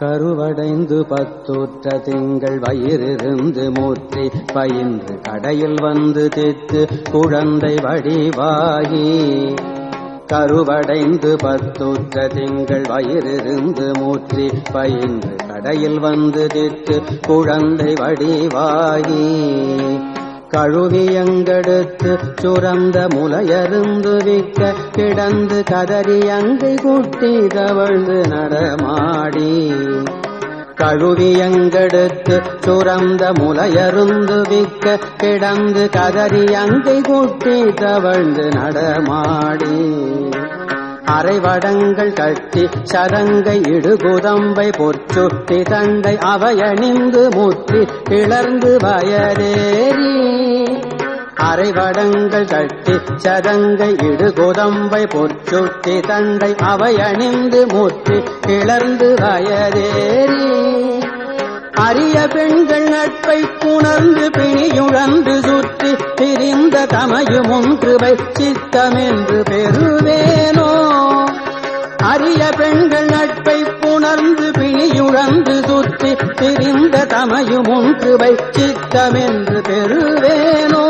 கருவடைந்து பத்தூற்ற திங்கள் வயிறிருந்து மூற்றி பயின்று கடையில் வந்து தித்து குழந்தை வடிவாகி. கருவடைந்து பத்தூற்ற திங்கள் வயிறிருந்து மூற்றி பயின்று கடையில் வந்து தித்து குழந்தை வடிவாகி. கழுவியங்கெடுத்து சுரந்த முலையருந்து விக்க கிடந்து கதறி அங்கை கூட்டி தவழ்ந்து நடமாடி. கழுவியங்கெடுத்து சுரந்த முலையருந்து விக்க கிடந்து கதறி அங்கை கூட்டி தவழ்ந்து நடமாடி. அரைவடங்கள் கட்டி சரங்கை இடுகுதம்பை பொற்சுட்டி தண்டை அவையணிந்து முற்றி கிளர்ந்து வயரேறி அரைவடங்கள் கட்டி சதங்கை இடுகுதம்பை பொற்சுட்டி தண்டை அவையணிந்து மூற்றி கிளர்ந்து வயதேறி. அரிய பெண்கள் நட்பை புணர்ந்து பிணியுழந்து சுற்றி பிரிந்த தமையும் ஒன்றுவை சித்தமென்று பெறுவேனோ. அரிய பெண்கள் நட்பை பிணியுழந்து சுற்றி திரிந்த தமையும் ஒன்றுவை சித்தமென்று பெறுவேனோ?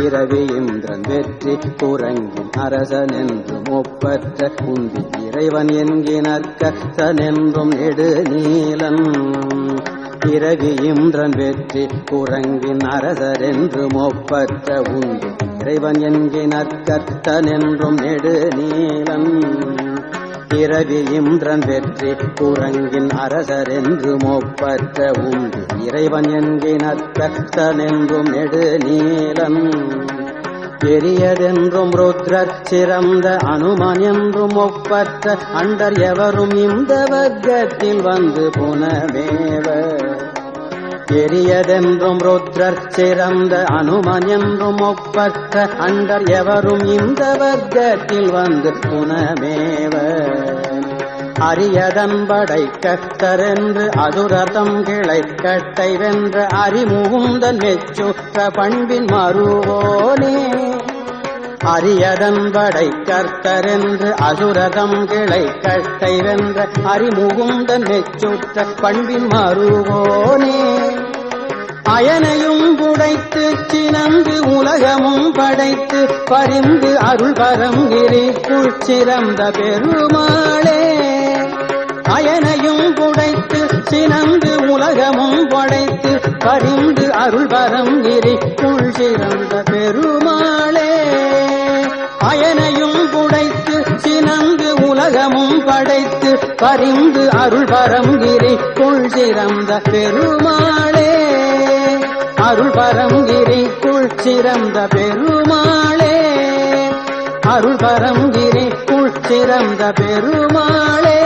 இரவி இந்திரன் வெற்றி குரங்கின் அரசன் என்றும் ஒப்பற்ற குந்தி இறைவன் என்கினற்கற்றனென்றும் நெடு நீலன் பிறவி இந்திரன் வெற்றி குரங்கின் அரசர் என்றும் ஒப்பற்ற உந்தி இறைவன் என்கினற்கற்றனென்றும் நெடு நீலன் பிறவி இந்திரன் வெற்றி குரங்கின் அரசர் என்றும் ஒப்பற்ற உண்டு. இறைவன் என்கினற்கற்றனென்றும் நெடு நீலன் பெரியதென்றும் ருத்ரர் சிறந்த அனுமன் என்றும் ஒப்பற்ற அண்டர் எவரும் இந்த வர்க்கத்தில் வந்து புனமேவர். பெரியதென்றும் ருத்ரர் சிறந்த அனுமன் என்றும் ஒப்பற்ற அண்டர் எவரும் இந்த வர்க்கத்தில் வந்து புனமேவ அரியதன் படை கட்டரென்று அதுரதம் கிளை கட்டை வென்ற அறிமுகுந்தன் மெச்சுற்ற பண்பின் மறுவோனே. அரியதன் படை கர்த்தரென்று அசுரதம் கிளை கட்டை வென்ற அறிமுகுந்தன் மெச்சுற்ற பண்பின் மறுவோனே அயனையும் புடைத்து சினந்து உலகமும் படைத்து பரிந்து அருள் வரம் கிரிக்குள் சிறந்த பெருமாளே. அயனையும் புடைத்து சினந்து உலகமும் படைத்து பரிந்து அருள் வரம் கிரிக்குள் சிறந்த பெருமாளே. அயனையும் புடைத்து சினந்து உலகமும் படைத்து பரிந்து அருள் பரங்கிரி குள் சிறந்த பெருமாளே. அருள் பரங்கிரி குள் சிறந்த பெருமாளே. அருள் பரங்கிரி குள் சிறந்த பெருமாளே.